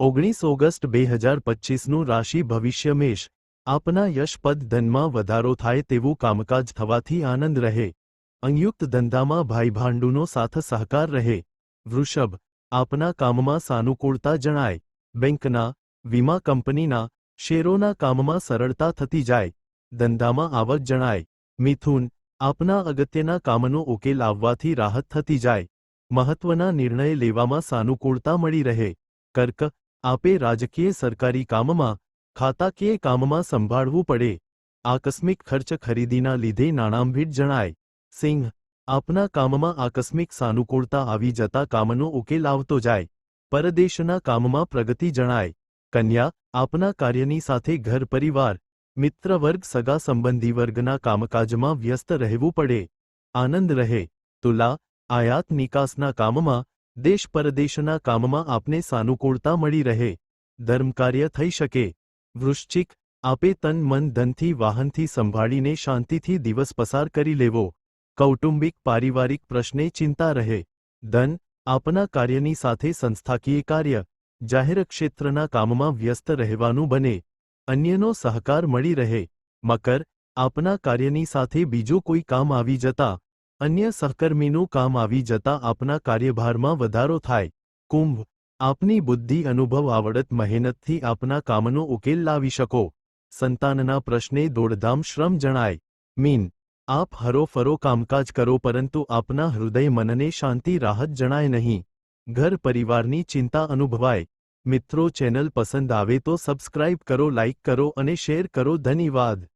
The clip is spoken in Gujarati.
ઓગણીસ ઓગસ્ટ બે હજાર પચીસનું રાશિ ભવિષ્ય મેષ. આપના યશપદ ધનમાં વધારો થાય તેવું કામકાજ થવાથી આનંદ રહે. અંયુક્ત ધંધામાં ભાઈભાંડુનો સાથ સહકાર રહે. વૃષભ, આપના કામમાં સાનુકૂળતા જણાય. બેંકના, વીમા કંપનીના, શેરોના કામમાં સરળતા થતી જાય. ધંધામાં આવક જણાય. મિથુન, આપના અગત્યના કામનો ઉકેલ આવવાથી રાહત થતી જાય. મહત્વના નિર્ણય લેવામાં સાનુકૂળતા મળી રહે. કર્ક આપે રાજકીય સરકારી કામમાં, ખાતાકીય કામમાં સંભાળવું પડે. આકસ્મિક ખર્ચ ખરીદીના લીધે નાણાંભીટ જણાય. સિંહ, આપના કામમાં આકસ્મિક સાનુકૂળતા આવી જતા કામનો ઉકેલ આવતો જાય. પરદેશના કામમાં પ્રગતિ જણાય. કન્યા, આપના કાર્યની સાથે ઘર પરિવાર, મિત્રવર્ગ સગા સંબંધી વર્ગના કામકાજમાં વ્યસ્ત રહેવું પડે. આનંદ રહે. તુલા, આયાત નિકાસના કામમાં દેશ પરદેશના કામમાં આપને સાનુકૂળતા મળી રહે. ધર્મકાર્ય થઈ શકે. વૃશ્ચિક, આપે તન મન ધનથી વાહનથી સંભાળીને શાંતિથી દિવસ પસાર કરી લેવો. કૌટુંબિક, પારિવારિક પ્રશ્ને ચિંતા રહે. ધન, આપના કાર્યની સાથે સંસ્થાકીય કાર્ય. જાહેર ક્ષેત્રના કામમાં વ્યસ્ત રહેવાનું બને. અન્યનો સહકાર મળી રહે. મકર, આપના કાર્યની સાથે બીજું કોઈ કામ આવી જતા અન્ય સહકર્મીનું કામ આવી જતા આપના કાર્યભારમાં વધારો થાય. કુંભ, આપની બુદ્ધિ અનુભવ આવડત મહેનતથી આપના કામનો ઉકેલ લાવી શકો. સંતાનના પ્રશ્ને દોડધામ શ્રમ જણાય. મીન, આપ હરોફરો કામકાજ કરો પરંતુ આપના હૃદય મનને શાંતિ રાહત જણાય નહીં. ઘર પરિવારની ચિંતા અનુભવાય. મિત્રો ચેનલ પસંદ આવે તો સબસ્ક્રાઇબ કરો, લાઇક કરો અને શેર કરો. ધન્યવાદ.